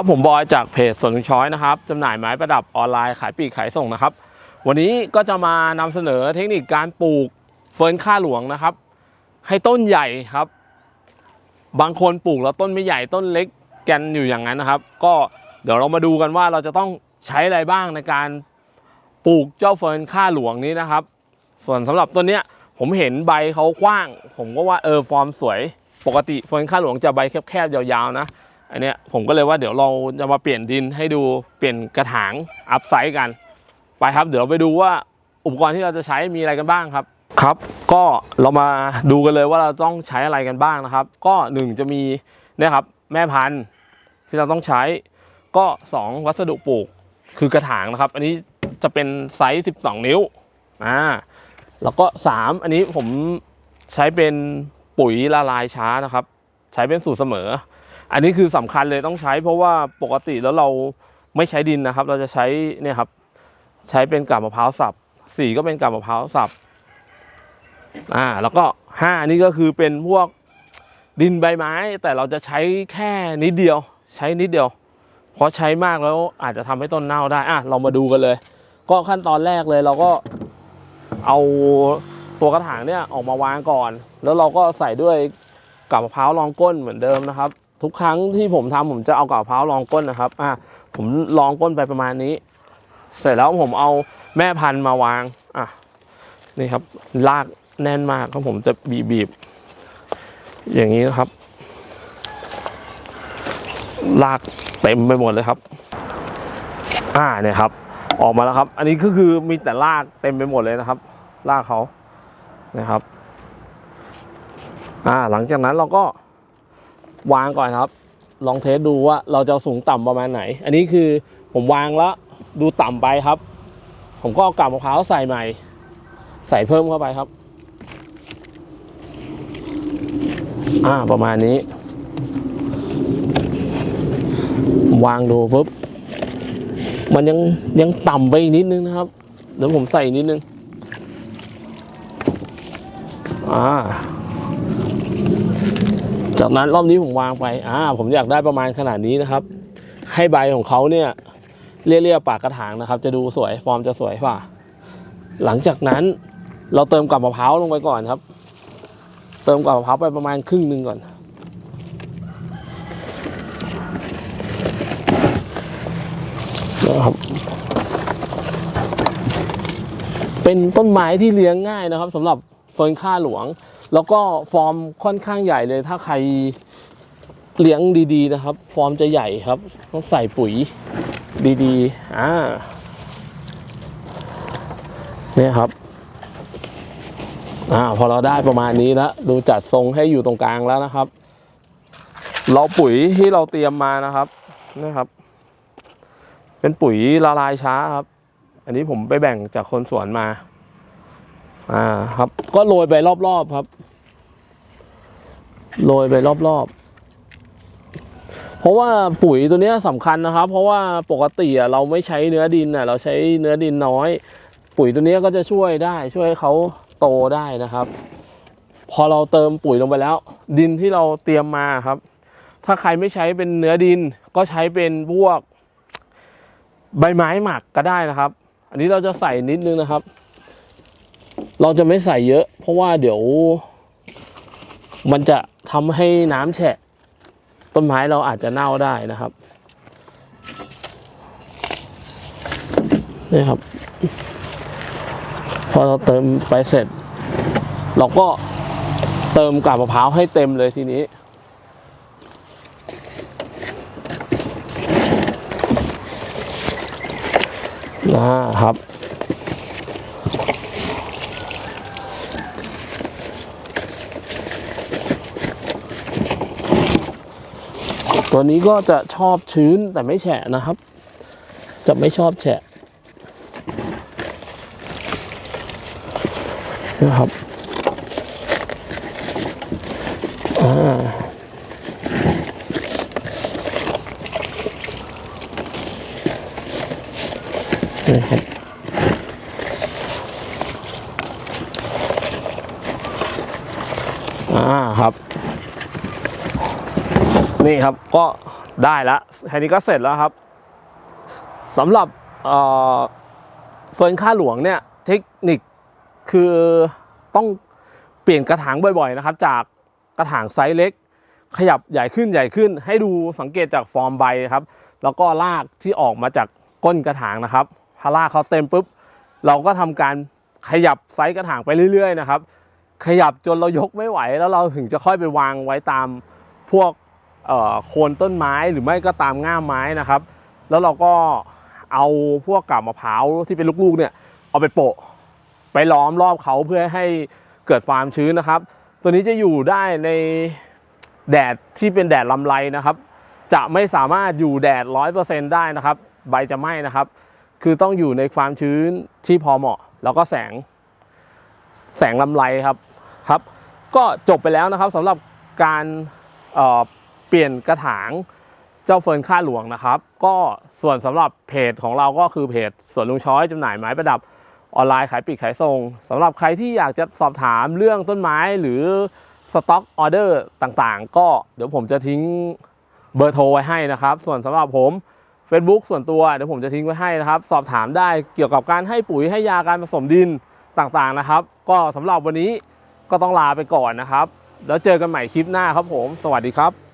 ครับผมบอยจากเพจสวนลุงช้อยนะครับจำหน่ายไม้ประดับออนไลน์ขายปลีกขายส่งนะครับ วันนี้ก็จะมานำเสนอเทคนิคการปลูกเฟิร์นข้าหลวงนะครับ ให้ต้นใหญ่ครับ บางคนปลูกแล้วต้นไม่ใหญ่ต้นเล็กแกนอยู่อย่างนั้นนะครับ ก็เดี๋ยวเรามาดูกันว่าเราจะต้องใช้อะไรบ้างในการปลูกเจ้าเฟิร์นข้าหลวงนี้นะครับ ส่วนสำหรับต้นเนี้ยผมเห็นใบเขากว้าง ผมก็ว่าเออฟอร์มสวย ปกติเฟิร์นข้าหลวงจะใบแคบๆยาวๆนะ อันเนี้ยผมก็เลยว่าเดี๋ยวเราจะมาเปลี่ยนดินให้ดูเปลี่ยนกระถางอัพไซด์กัน ไปครับ เดี๋ยวไปดูว่าอุปกรณ์ที่เราจะใช้มีอะไรกันบ้างครับครับ ก็เรามาดูกันเลยว่าเราต้องใช้อะไรกันบ้างนะครับ ก็หนึ่งจะมีเนี่ยครับแม่พันธุ์ที่เราต้องใช้ ก็สองวัสดุปลูกคือกระถางนะครับ อันนี้จะเป็นไซส์12 นิ้วอ่าแล้วก็สามอันนี้ผมใช้เป็นปุ๋ยละลายช้านะครับ ใช้เป็นสูตรเสมอ อันนี้คือสำคัญเลยต้องใช้ เพราะว่าปกติแล้วเราไม่ใช้ดินนะครับ เราจะใช้เนี่ยครับ ใช้เป็นกาบมะพร้าวสับสีก็เป็นกาบมะพร้าวสับอ่าแล้วก็ห้านี่ก็คือเป็นพวกดินใบไม้ แต่เราจะใช้แค่นิดเดียว ใช้นิดเดียว เพราะใช้มากแล้วอาจจะทำให้ต้นเน่าได้อะเรามาดูกันเลย ก็ขั้นตอนแรกเลยเราก็เอาตัวกระถางเนี่ยออกมาวางก่อน แล้วเราก็ใส่ด้วยกาบมะพร้าวรองก้นเหมือนเดิมนะครับ ทุกครั้งที่ผมทำผมจะเอากาบมะพร้าวรองก้นนะครับอะผมรองก้นไปประมาณนี้ เสร็จแล้วผมเอาแม่พันธุ์มาวางอะนี่ครับลากแน่นมากครับผมจะบีบบีบอย่างนี้นะครับ ลากเต็มไปหมดเลยครับ อ่าเนี่ยครับ ออกมาแล้วครับ อันนี้ก็คือมีแต่ลากเต็มไปหมดเลยนะครับ ลากเขานะครับ อ่า หลังจากนั้นเราก็ วางก่อนครับ ลองเทสดูว่าเราจะสูงต่ำประมาณไหน อันนี้คือผมวางแล้วดูต่ำไปครับ ผมก็เอากาบมะพร้าวใส่ใหม่ ใส่เพิ่มเข้าไปครับ อ่าประมาณนี้ วางดูปุ๊บมันยังยังต่ำไปอีกนิดนึงนะครับ เดี๋ยวผมใส่นิดนึง อ่า จากนั้นรอบนี้ผมวางไปอ่าผมอยากได้ประมาณขนาดนี้นะครับ ให้ใบของเขาเนี่ยเลี่ยๆปากกระถางนะครับ จะดูสวยฟอร์มจะสวยกว่าหลังจากนั้นเราเติมกับมะพร้าวลงไปก่อนครับ เติมกับมะพร้าวไปประมาณครึ่งหนึ่งก่อน นะครับ เป็นต้นไม้ที่เลี้ยงง่ายนะครับสำหรับเฟิร์นข้าหลวง แล้วก็ฟอร์มค่อนข้างใหญ่เลยถ้าใครเลี้ยงดีๆนะครับ ฟอร์มจะใหญ่ครับ ต้องใส่ปุ๋ยดีๆอ่าเนี่ยครับอ่าพอเราได้ประมาณนี้แล้วดูจัดทรงให้อยู่ตรงกลางแล้วนะครับ เราปุ๋ยที่เราเตรียมมานะครับนะครับ เป็นปุ๋ยละลายช้าครับ อันนี้ผมไปแบ่งจากคนสวนมา อ่าครับ ก็โรยไปรอบๆครับ โรยไปรอบๆ เพราะว่าปุ๋ยตัวเนี้ยสำคัญนะครับ เพราะว่าปกติอะเราไม่ใช้เนื้อดินอะเราใช้เนื้อดินน้อย ปุ๋ยตัวเนี้ยก็จะช่วยได้ ช่วยให้เขาโตได้นะครับ พอเราเติมปุ๋ยลงไปแล้ว ดินที่เราเตรียมมาครับ ถ้าใครไม่ใช้เป็นเนื้อดิน ก็ใช้เป็นพวก ใบไม้หมักก็ได้นะครับ อันนี้เราจะใส่นิดนึงนะครับ เราจะไม่ใส่เยอะ เพราะว่าเดี๋ยว มันจะทำให้น้ำแฉะ ต้นไม้เราอาจจะเน่าได้นะครับนี่ครับ พอเราเติมไปเสร็จ เราก็เติมกาบมะพร้าวให้เต็มเลยทีนี้อ่าครับ ตัวนี้ก็จะชอบชื้นแต่ไม่แฉะนะครับ จะไม่ชอบแฉะนะครับอ่านี่ครับอ่าครับ นี่ครับก็ได้แล้วแค่นี้ก็เสร็จแล้วครับสำหรับเอ่อเฟิร์นค่าหลวงเนี่ยเทคนิคคือต้องเปลี่ยนกระถางบ่อยๆนะครับ จากกระถางไซส์เล็ก ขยับใหญ่ขึ้นใหญ่ขึ้น ให้ดูสังเกตจากฟอร์มใบครับ แล้วก็รากที่ออกมาจากก้นกระถางนะครับถ้ารากเขาเต็มปุ๊บ เราก็ทำการขยับไซส์กระถางไปเรื่อยๆนะครับ ขยับจนเรายกไม่ไหวแล้วเราถึงจะค่อยไปวางไว้ตามพวก โคนต้นไม้หรือไม่ก็ตามง่ามไม้นะครับ แล้วเราก็เอาพวกกาบมะพร้าวที่เป็นลูกๆเนี่ยเอาไปโปะไปล้อมรอบเขาเพื่อให้เกิดความชื้นนะครับ ตัวนี้จะอยู่ได้ในแดดที่เป็นแดดลำไรนะครับ จะไม่สามารถอยู่แดดร้อยเปอร์เซ็นได้นะครับ ใบจะไหม้นะครับ คือต้องอยู่ในความชื้นที่พอเหมาะ แล้วก็แสงแสงลำไรครับครับ ก็จบไปแล้วนะครับสำหรับการ เปลี่ยนกระถางเจ้าเฟิร์นค่าหลวงนะครับ ก็ส่วนสำหรับเพจของเราก็คือเพจสวนลุงช้อยจำหน่ายไม้ประดับออนไลน์ขายปลีกขายส่งสำหรับใครที่อยากจะสอบถามเรื่องต้นไม้หรือสต็อกออเดอร์ต่างๆ ก็เดี๋ยวผมจะทิ้งเบอร์โทรไว้ให้นะครับ ส่วนสำหรับผม Facebook ส่วนตัวเดี๋ยวผมจะทิ้งไว้ให้นะครับ สอบถามได้เกี่ยวกับการให้ปุ๋ยให้ยาการผสมดินต่างๆนะครับ ก็สำหรับวันนี้ก็ต้องลาไปก่อนนะครับ แล้วเจอกันใหม่คลิปหน้าครับผม สวัสดีครับ